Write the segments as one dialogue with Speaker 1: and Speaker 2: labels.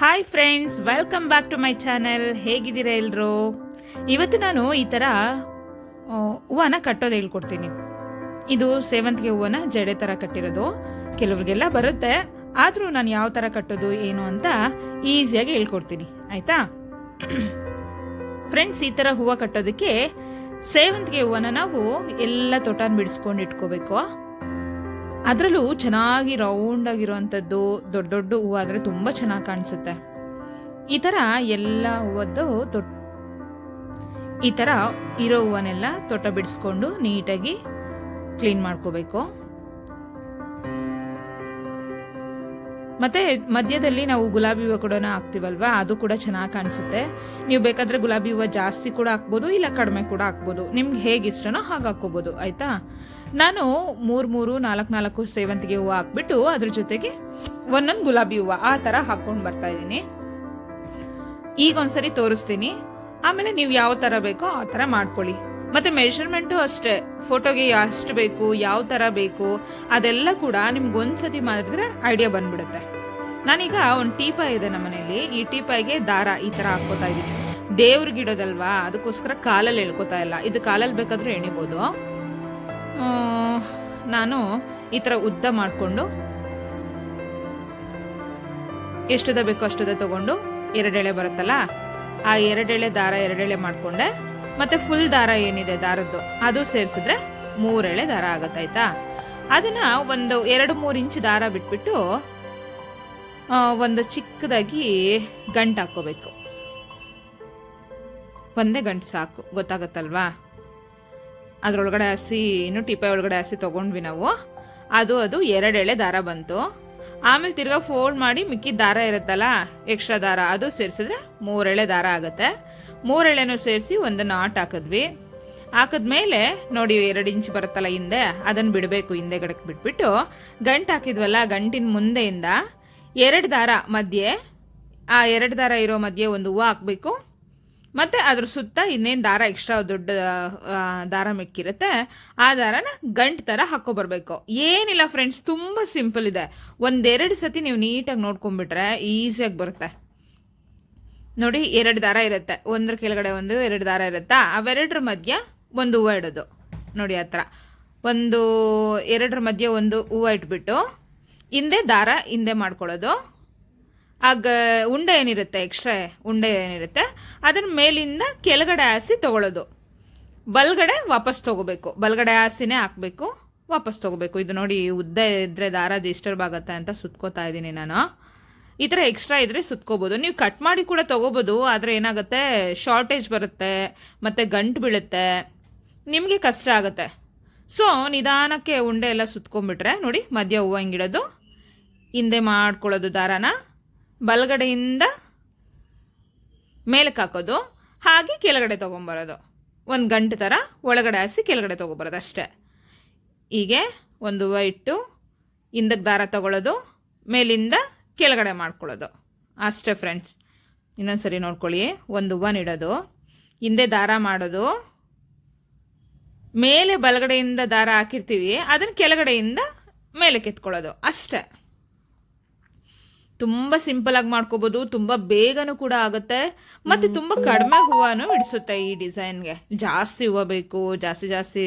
Speaker 1: Hi friends welcome back to my channel ಹೇಗಿದ್ದೀರಾ ಎಲ್ರು? ಇವತ್ತು ನಾನು ಈ ಥರ ಹೂವನ ಕಟ್ಟೋದು ಹೇಳ್ಕೊಡ್ತೀನಿ. ಇದು ಸೇವಂತಿಗೆ ಹೂವನ ಜಡೆ ಥರ ಕಟ್ಟಿರೋದು. ಕೆಲವ್ರಿಗೆಲ್ಲ ಬರುತ್ತೆ. ಆದರೂ ನಾನು ಯಾವ ಥರ ಕಟ್ಟೋದು, ಏನು ಅಂತ ಈಸಿಯಾಗಿ ಹೇಳ್ಕೊಡ್ತೀನಿ. ಆಯಿತಾ? ಫ್ರೆಂಡ್ಸ್ ಈ ಥರ ಹೂವು ಕಟ್ಟೋದಕ್ಕೆ ಸೇವಂತಿಗೆ ಹೂವನ ನಾವು ಎಲ್ಲ ತೋಟನ ಬಿಡಿಸ್ಕೊಂಡು ಇಟ್ಕೋಬೇಕು. ಅದರಲ್ಲೂ ಚೆನ್ನಾಗಿ ರೌಂಡ್ ಆಗಿರುವಂಥದ್ದು, ದೊಡ್ಡ ದೊಡ್ಡ ಹೂವು ಆದರೆ ತುಂಬ ಚೆನ್ನಾಗಿ ಕಾಣಿಸುತ್ತೆ. ಈ ಥರ ಎಲ್ಲ ಹೂವದ್ದು ದೊಡ್ಡ ಈ ಥರ ಇರೋ ಹೂವನ್ನೆಲ್ಲ ತೊಟ್ಟ ಬಿಡಿಸ್ಕೊಂಡು ನೀಟಾಗಿ ಕ್ಲೀನ್ ಮಾಡ್ಕೋಬೇಕು. ಮತ್ತೆ ಮಧ್ಯದಲ್ಲಿ ನಾವು ಗುಲಾಬಿ ಹೂವು ಕೂಡ ಹಾಕ್ತೀವಲ್ವಾ? ಅದು ಕೂಡ ಚೆನ್ನಾಗಿ ಕಾಣಿಸುತ್ತೆ. ನೀವು ಬೇಕಾದ್ರೆ ಗುಲಾಬಿ ಹೂವು ಜಾಸ್ತಿ ಕೂಡ ಹಾಕ್ಬೋದು, ಇಲ್ಲ ಕಡಿಮೆ ಕೂಡ ಹಾಕ್ಬೋದು. ನಿಮ್ಗೆ ಹೇಗೆ ಇಷ್ಟನೋ ಹಾಗೆ ಹಾಕ್ಕೋಬೋದು, ಆಯಿತಾ? ನಾನು ಮೂರು ಮೂರು, ನಾಲ್ಕು ನಾಲ್ಕು ಸೇವಂತಿಗೆ ಹೂವು ಹಾಕ್ಬಿಟ್ಟು ಅದ್ರ ಜೊತೆಗೆ ಒಂದೊಂದು ಗುಲಾಬಿ ಹೂವು ಆ ಥರ ಹಾಕ್ಕೊಂಡು ಬರ್ತಾ ಇದ್ದೀನಿ ಈಗ ಒಂದ್ಸರಿ ತೋರಿಸ್ತೀನಿ. ಆಮೇಲೆ ನೀವು ಯಾವ ಥರ ಬೇಕೋ ಆ ಥರ ಮಾಡ್ಕೊಳ್ಳಿ. ಮತ್ತೆ ಮೆಷರ್ಮೆಂಟು ಅಷ್ಟೇ. ಫೋಟೋಗೆ ಎಷ್ಟು ಬೇಕು, ಯಾವ ಥರ ಬೇಕು, ಅದೆಲ್ಲ ಕೂಡ ನಿಮ್ಗೆ ಒಂದ್ಸತಿ ಮಾಡಿದ್ರೆ ಐಡಿಯಾ ಬಂದ್ಬಿಡುತ್ತೆ. ನಾನೀಗ ಒಂದು ಟೀಪಾಯ್ ಇದೆ ನಮ್ಮ ಮನೇಲಿ ಈ ಟೀಪಾಯ್ಗೆ ದಾರ ಈ ಥರ ಹಾಕ್ಕೋತಾ ಇದ್ದೀನಿ ದೇವ್ರಿಗಿಡೋದಲ್ವಾ ಅದಕ್ಕೋಸ್ಕರ ಕಾಲಲ್ಲಿ ಎಳ್ಕೊತಾ ಇಲ್ಲ. ಇದು ಕಾಲಲ್ಲಿ ಬೇಕಾದ್ರೂ ಎಣಿಬೋದು. ನಾನು ಈ ಥರ ಉದ್ದ ಮಾಡಿಕೊಂಡು, ಎಷ್ಟದ ಬೇಕೋ ಅಷ್ಟದ ತಗೊಂಡು ಎರಡೆಳೆ ಬರುತ್ತಲ್ಲ, ಆ ಎರಡೆಳೆ ದಾರ ಎರಡೆಳೆ ಮಾಡಿಕೊಂಡೆ. ಮತ್ತೆ ಫುಲ್ ದಾರ ಏನಿದೆ ದಾರದ್ದು? ಅದು ಸೇರಿಸಿದ್ರೆ ಮೂರೆಳೆ ದಾರ ಆಗತ್ತಾಯ್ತಾ ಅದನ್ನ ಒಂದು ಎರಡು ಮೂರು ಇಂಚ್ ದಾರ ಬಿಟ್ಬಿಟ್ಟು ಒಂದು ಚಿಕ್ಕದಾಗಿ ಗಂಟು ಹಾಕ್ಕೋಬೇಕು. ಒಂದೇ ಗಂಟು ಸಾಕು, ಗೊತ್ತಾಗುತ್ತಲ್ವಾ? ಅದರೊಳಗಡೆ ಹಸಿ, ಇನ್ನು ಟಿಪೆ ಒಳಗಡೆ ಹಸಿ ತೊಗೊಂಡ್ವಿ ನಾವು. ಅದು ಅದು, ಎರಡು ಎಳೆ ದಾರ ಬಂತು. ಆಮೇಲೆ ತಿರ್ಗಾ ಫೋಲ್ಡ್ ಮಾಡಿ ಮಿಕ್ಕಿದ ದಾರ ಇರುತ್ತಲ್ಲ ಎಕ್ಸ್ಟ್ರಾ ದಾರ, ಅದು ಸೇರಿಸಿದ್ರೆ ಮೂರೆಳೆ ದಾರ ಆಗುತ್ತೆ. ಮೂರೆಳೆನೂ ಸೇರಿಸಿ ಒಂದು ನಾಟ್ ಹಾಕಿದ್ವಿ. ಹಾಕಿದ್ಮೇಲೆ ನೋಡಿ, ಎರಡು ಇಂಚ್ ಬರುತ್ತಲ್ಲ ಹಿಂದೆ, ಅದನ್ನು ಬಿಡಬೇಕು, ಹಿಂದೆ ಗಡಕ್ಕೆ ಬಿಟ್ಬಿಟ್ಟು. ಗಂಟು ಹಾಕಿದ್ವಲ್ಲ, ಗಂಟಿನ ಮುಂದೆಯಿಂದ ಎರಡು ದಾರ ಮಧ್ಯೆ, ಆ ಎರಡು ದಾರ ಇರೋ ಮಧ್ಯೆ ಒಂದು ಹೂವು ಹಾಕಬೇಕು. ಮತ್ತು ಅದ್ರ ಸುತ್ತ ಇನ್ನೇನು ದಾರ ಎಕ್ಸ್ಟ್ರಾ ದೊಡ್ಡ ದಾರ ಮಿಕ್ಕಿರುತ್ತೆ, ಆ ದಾರನ ಗಂಟು ಥರ ಹಾಕ್ಕೊಬರ್ಬೇಕು. ಏನಿಲ್ಲ ಫ್ರೆಂಡ್ಸ್ ತುಂಬ ಸಿಂಪಲ್ ಇದೆ. ಒಂದೆರಡು ಸತಿ ನೀವು ನೀಟಾಗಿ ನೋಡ್ಕೊಂಬಿಟ್ರೆ ಈಸಿಯಾಗಿ ಬರುತ್ತೆ. ನೋಡಿ, ಎರಡು ದಾರ ಇರುತ್ತೆ. ಒಂದ್ರ ಕೆಳಗಡೆ ಒಂದು, ಎರಡು ದಾರ ಇರುತ್ತಾ? ಅವೆರಡರ ಮಧ್ಯ ಒಂದು ಹೂವು ಇಡೋದು. ನೋಡಿ, ಆ ಥರ ಒಂದು, ಎರಡರ ಮಧ್ಯೆ ಒಂದು ಹೂವು ಇಟ್ಬಿಟ್ಟು ಹಿಂದೆ ದಾರ, ಹಿಂದೆ ಮಾಡ್ಕೊಳ್ಳೋದು. ಆಗ ಉಂಡೆ ಏನಿರುತ್ತೆ ಎಕ್ಸ್ಟ್ರಾ, ಉಂಡೆ ಏನಿರುತ್ತೆ, ಅದನ್ನ ಮೇಲಿಂದ ಕೆಳಗಡೆ ಹಾಸಿ ತಗೊಳ್ಳೋದು. ಬಲ್ಗಡೆ ವಾಪಸ್ ತಗೋಬೇಕು. ಬಲ್ಗಡೆ ಹಾಸಿನೇ ಹಾಕಬೇಕು, ವಾಪಸ್ ತಗೋಬೇಕು. ಇದು ನೋಡಿ, ಉದ್ದ ಇದ್ದರೆ ದಾರ ಡಿಸ್ಟರ್ಬ್ ಆಗುತ್ತೆ ಅಂತ ಸುತ್ಕೋತಾ ಇದ್ದೀನಿ ನಾನು. ಈ ಥರ ಎಕ್ಸ್ಟ್ರಾ ಇದ್ದರೆ ಸುತ್ಕೋಬೋದು. ನೀವು ಕಟ್ ಮಾಡಿ ಕೂಡ ತೊಗೋಬೋದು, ಆದರೆ ಏನಾಗುತ್ತೆ, ಶಾರ್ಟೇಜ್ ಬರುತ್ತೆ, ಮತ್ತು ಗಂಟು ಬೀಳುತ್ತೆ, ನಿಮಗೆ ಕಷ್ಟ ಆಗುತ್ತೆ. ಸೊ ನಿಧಾನಕ್ಕೆ ಉಂಡೆ ಎಲ್ಲ ಸುತ್ಕೊಂಡ್ಬಿಟ್ರೆ, ನೋಡಿ, ಮಧ್ಯ ಹೂವು ಹಿಂಗಿಡೋದು. ಹಿಂದೆ ಮಾಡ್ಕೊಳ್ಳೋದು ದಾರಾನ ಬಲಗಡೆಯಿಂದ ಮೇಲಕ್ಕೆ ಹಾಕೋದು, ಹಾಗೆ ಕೆಳಗಡೆ ತೊಗೊಂಬರೋದು. ಒಂದು ಗಂಟೆ ಥರ ಒಳಗಡೆ ಹಾಸಿ ಕೆಳಗಡೆ ತೊಗೊಬರೋದು ಅಷ್ಟೇ. ಹೀಗೆ ಒಂದು ಹೂವು ಇಟ್ಟು ಹಿಂದಕ್ಕೆ ದಾರ ತಗೊಳ್ಳೋದು, ಮೇಲಿಂದ ಕೆಳಗಡೆ ಮಾಡ್ಕೊಳ್ಳೋದು. ಅಷ್ಟೇ ಫ್ರೆಂಡ್ಸ್ ಇನ್ನೊಂದು ಸರಿ ನೋಡ್ಕೊಳ್ಳಿ. ಒಂದು ಹೂವು ಇಡೋದು. ಹಿಂದೆ ದಾರ ಮಾಡೋದು. ಮೇಲೆ ಬಲಗಡೆಯಿಂದ ದಾರ ಹಾಕಿರ್ತೀವಿ, ಅದನ್ನು ಕೆಳಗಡೆಯಿಂದ ಮೇಲೆ ಕೆತ್ಕೊಳ್ಳೋದು ಅಷ್ಟೇ. ತುಂಬ ಸಿಂಪಲ್ ಆಗಿ ಮಾಡ್ಕೋಬಹುದು ತುಂಬ ಬೇಗನೂ ಕೂಡ ಆಗುತ್ತೆ ಮತ್ತೆ ತುಂಬ ಕಡಿಮೆ ಹೂವನು ಇಡಿಸುತ್ತೆ ಈ ಡಿಸೈನ್ಗೆ. ಜಾಸ್ತಿ ಹೂವು ಬೇಕು ಜಾಸ್ತಿ ಜಾಸ್ತಿ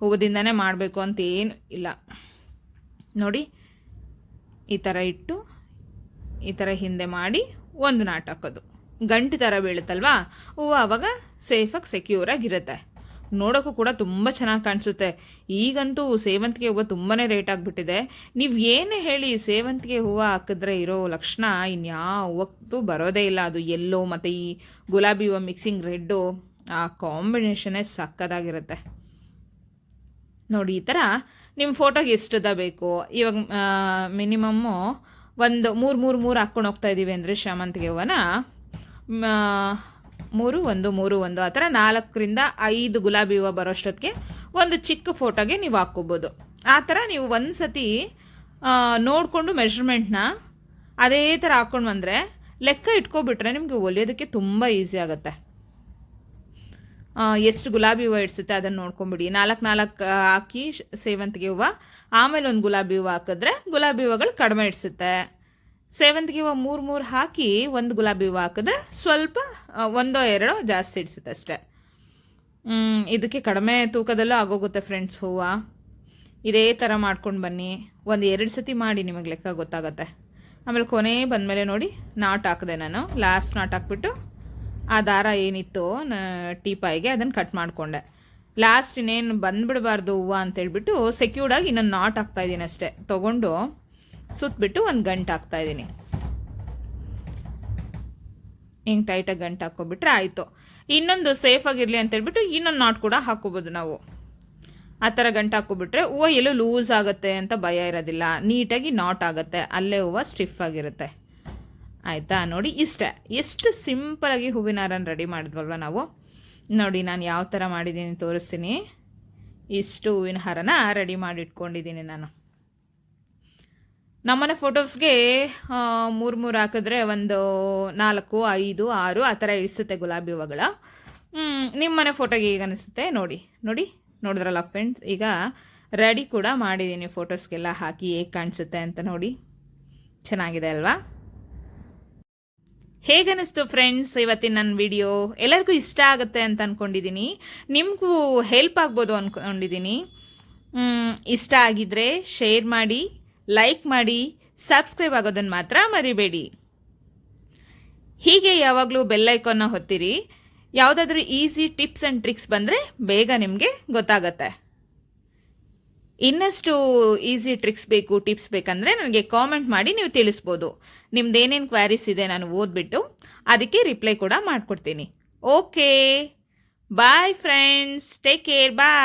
Speaker 1: ಹೂವದಿಂದನೇ ಮಾಡಬೇಕು ಅಂತ ಏನು ಇಲ್ಲ. ನೋಡಿ ಈ ಥರ ಇಟ್ಟು ಈ ಥರ ಹಿಂದೆ ಮಾಡಿ ಒಂದು ನಾಟಕದು ಹಾಕೋದು ಗಂಟು ಥರ ಬೀಳುತ್ತಲ್ವಾ? ಹೂವು ಆವಾಗ ಸೇಫಾಗಿ ಸೆಕ್ಯೂರಾಗಿರುತ್ತೆ ನೋಡೋಕ್ಕೂ ಕೂಡ ತುಂಬ ಚೆನ್ನಾಗಿ ಕಾಣಿಸುತ್ತೆ. ಈಗಂತೂ ಸೇವಂತಿಗೆ ಹೂವು ತುಂಬಾ ರೇಟ್ ಆಗಿಬಿಟ್ಟಿದೆ. ನೀವು ಏನೇ ಹೇಳಿ ಸೇವಂತಿಗೆ ಹೂವು ಹಾಕಿದ್ರೆ ಇರೋ ಲಕ್ಷಣ ಇನ್ಯಾವ ಹೂವಕ್ಕೂ ಬರೋದೇ ಇಲ್ಲ. ಅದು ಎಲ್ಲೋ ಮತ್ತು ಈ ಗುಲಾಬಿ ಹೂವು ಮಿಕ್ಸಿಂಗ್ ರೆಡ್ಡು ಆ ಕಾಂಬಿನೇಷನ್ನೇ ಸಕ್ಕದಾಗಿರುತ್ತೆ ನೋಡಿ ಈ ಥರ ನಿಮ್ಮ ಫೋಟೋಗೆ ಎಷ್ಟದ ಬೇಕು? ಇವಾಗ ಮಿನಿಮಮ್ಮು ಒಂದು ಮೂರು ಮೂರು ಮೂರು ಹಾಕ್ಕೊಂಡು ಹೋಗ್ತಾ ಇದ್ದೀವಿ ಅಂದರೆ ಶಾಮಂತಿಗೆ ಹೂವನ. ಮ, ಮೂರು, ಒಂದು ಮೂರು, ಒಂದು, ಆ ಥರ ನಾಲ್ಕರಿಂದ ಐದು ಗುಲಾಬಿ ಹೂವು ಬರೋಷ್ಟೊತ್ತಿಗೆ ಒಂದು ಚಿಕ್ಕ ಫೋಟೋಗೆ ನೀವು ಹಾಕ್ಕೋಬೋದು. ಆ ಥರ ನೀವು ಒಂದು ಸತಿ ನೋಡಿಕೊಂಡು ಮೆಷರ್ಮೆಂಟ್ನ ಅದೇ ಥರ ಹಾಕ್ಕೊಂಡು ಬಂದರೆ ಲೆಕ್ಕ ಇಟ್ಕೊಬಿಟ್ರೆ ನಿಮಗೆ ಹೊಲಿಯೋದಕ್ಕೆ ತುಂಬ ಈಸಿ ಆಗುತ್ತೆ. ಎಷ್ಟು ಗುಲಾಬಿ ಹೂವು ಇಡ್ಸುತ್ತೆ ಅದನ್ನು ನೋಡ್ಕೊಂಬಿಡಿ. ನಾಲ್ಕು ನಾಲ್ಕು ಹಾಕಿ ಸೇವಂತಿಗೆ ಹೂವು, ಆಮೇಲೆ ಒಂದು ಗುಲಾಬಿ ಹೂವು ಹಾಕಿದ್ರೆ ಗುಲಾಬಿ ಹೂವುಗಳು ಕಡಿಮೆ ಇಡ್ಸುತ್ತೆ. ಸೇವಂತಿಗೆ ಹೂವು ಮೂರು ಮೂರು ಹಾಕಿ ಒಂದು ಗುಲಾಬಿ ಹೂವು ಹಾಕಿದ್ರೆ ಸ್ವಲ್ಪ ಒಂದೋ ಎರಡೋ ಜಾಸ್ತಿ ಇಡ್ಸುತ್ತೆ ಅಷ್ಟೇ. ಮ್, ಇದಕ್ಕೆ ಕಡಿಮೆ ತೂಕದಲ್ಲೂ ಆಗೋಗುತ್ತೆ ಫ್ರೆಂಡ್ಸ್ ಹೂವು. ಇದೇ ಥರ ಮಾಡ್ಕೊಂಡು ಬನ್ನಿ. ಒಂದು ಎರಡು ಸತಿ ಮಾಡಿ ನಿಮಗೆ ಲೆಕ್ಕ ಗೊತ್ತಾಗತ್ತೆ. ಆಮೇಲೆ ಕೊನೆ ಬಂದಮೇಲೆ ನೋಡಿ ನಾಟ್ ಹಾಕಿದೆ ನಾನು. ಲಾಸ್ಟ್ ನಾಟ್ ಹಾಕ್ಬಿಟ್ಟು ಆ ದಾರ ಏನಿತ್ತು ಟೀಪಾಯಿಗೆ ಅದನ್ನು ಕಟ್ ಮಾಡಿಕೊಂಡೆ. ಲಾಸ್ಟ್ ಇನ್ನೇನು ಬಂದ್ಬಿಡಬಾರ್ದು ಹೂವು ಅಂತೇಳ್ಬಿಟ್ಟು ಸೆಕ್ಯೂರ್ಡಾಗಿ ಇನ್ನೊಂದು ನಾಟ್ ಹಾಕ್ತಾ ಇದ್ದೀನಿ ಅಷ್ಟೇ. ತೊಗೊಂಡು ಸುತ್ತಬಿಟ್ಟು ಒಂದು ಗಂಟು ಹಾಕ್ತಾ ಇದ್ದೀನಿ ಹಿಂಗೆ ಟೈಟಾಗಿ ಗಂಟು ಹಾಕ್ಕೊಬಿಟ್ರೆ ಆಯಿತು. ಇನ್ನೊಂದು ಸೇಫಾಗಿರಲಿ ಅಂತ ಅಂತೇಳ್ಬಿಟ್ಟು ಇನ್ನೊಂದು ನಾಟ್ ಕೂಡ ಹಾಕ್ಕೋಬೋದು ನಾವು. ಆ ಥರ ಗಂಟು ಹಾಕ್ಕೊಬಿಟ್ರೆ ಹೂವು ಎಲ್ಲೂ ಲೂಸ್ ಆಗುತ್ತೆ ಅಂತ ಭಯ ಇರೋದಿಲ್ಲ. ನೀಟಾಗಿ ನಾಟ್ ಆಗುತ್ತೆ. ಅಲ್ಲೇ ಹೂವು ಸ್ಟಿಫ್ ಆಗಿರುತ್ತೆ. ಆಯಿತಾ? ನೋಡಿ ಇಷ್ಟೇ. ಎಷ್ಟು ಸಿಂಪಲಾಗಿ ಹೂವಿನ ಹಾರನ ರೆಡಿ ಮಾಡಿದ್ವಲ್ವ ನಾವು? ನೋಡಿ ನಾನು ಯಾವ ಥರ ಮಾಡಿದ್ದೀನಿ ತೋರಿಸ್ತೀನಿ. ಇಷ್ಟು ಹೂವಿನ ಹಾರನ ರೆಡಿ ಮಾಡಿ ಇಟ್ಕೊಂಡಿದ್ದೀನಿ ನಾನು. ನಮ್ಮನೆ ಫೋಟೋಸ್ಗೆ ಮೂರು ಮೂರು ಹಾಕಿದ್ರೆ ಒಂದು ನಾಲ್ಕು, ಐದು, ಆರು, ಆ ಥರ ಇಳಿಸುತ್ತೆ ಗುಲಾಬಿ ಹೂವುಗಳ. ನಿಮ್ಮ ಮನೆ ಫೋಟೋಗೆ ಈಗ ಅನಿಸುತ್ತೆ ನೋಡಿ ನೋಡಿ, ನೋಡಿದ್ರಲ್ಲ ಫ್ರೆಂಡ್ಸ್ ಈಗ ರೆಡಿ ಕೂಡ ಮಾಡಿದ್ದೀನಿ ಫೋಟೋಸ್ಗೆಲ್ಲ ಹಾಕಿ ಹೇಗೆ ಕಾಣಿಸುತ್ತೆ ಅಂತ ನೋಡಿ. ಚೆನ್ನಾಗಿದೆ ಅಲ್ವಾ? ಹೇಗನ್ನಿಸ್ತು ಫ್ರೆಂಡ್ಸ್ ಇವತ್ತಿನ ನನ್ನ ವಿಡಿಯೋ ಎಲ್ಲರಿಗೂ ಇಷ್ಟ ಆಗುತ್ತೆ ಅಂತ ಅಂದ್ಕೊಂಡಿದ್ದೀನಿ ನಿಮಗೂ ಹೆಲ್ಪ್ ಆಗ್ಬೋದು ಅಂದ್ಕೊಂಡಿದ್ದೀನಿ ಇಷ್ಟ ಆಗಿದ್ರೆ ಶೇರ್ ಮಾಡಿ. ಲೈಕ್ ಮಾಡಿ, ಸಬ್ಸ್ಕ್ರೈಬ್ ಆಗೋದನ್ನು ಮಾತ್ರ ಮರಿಬೇಡಿ. ಹೀಗೆ ಯಾವಾಗಲೂ ಬೆಲ್ಲೈಕನ್ನ ಹೊತ್ತಿರಿ. ಯಾವುದಾದ್ರೂ ಈಸಿ ಟಿಪ್ಸ್ ಆ್ಯಂಡ್ ಟ್ರಿಕ್ಸ್ ಬಂದರೆ ಬೇಗ ನಿಮಗೆ ಗೊತ್ತಾಗತ್ತೆ. ಇನ್ನಷ್ಟು ಈಸಿ ಟ್ರಿಕ್ಸ್ ಬೇಕು, ಟಿಪ್ಸ್ ಬೇಕಂದರೆ ನನಗೆ ಕಾಮೆಂಟ್ ಮಾಡಿ ನೀವು ತಿಳಿಸ್ಬೋದು. ನಿಮ್ದು ಏನೇನು ಕ್ವಾರೀಸ್ ಇದೆ ನಾನು ಓದ್ಬಿಟ್ಟು ಅದಕ್ಕೆ ರಿಪ್ಲೈ ಕೂಡ ಮಾಡಿಕೊಡ್ತೀನಿ. Okay, bye friends, take care, bye.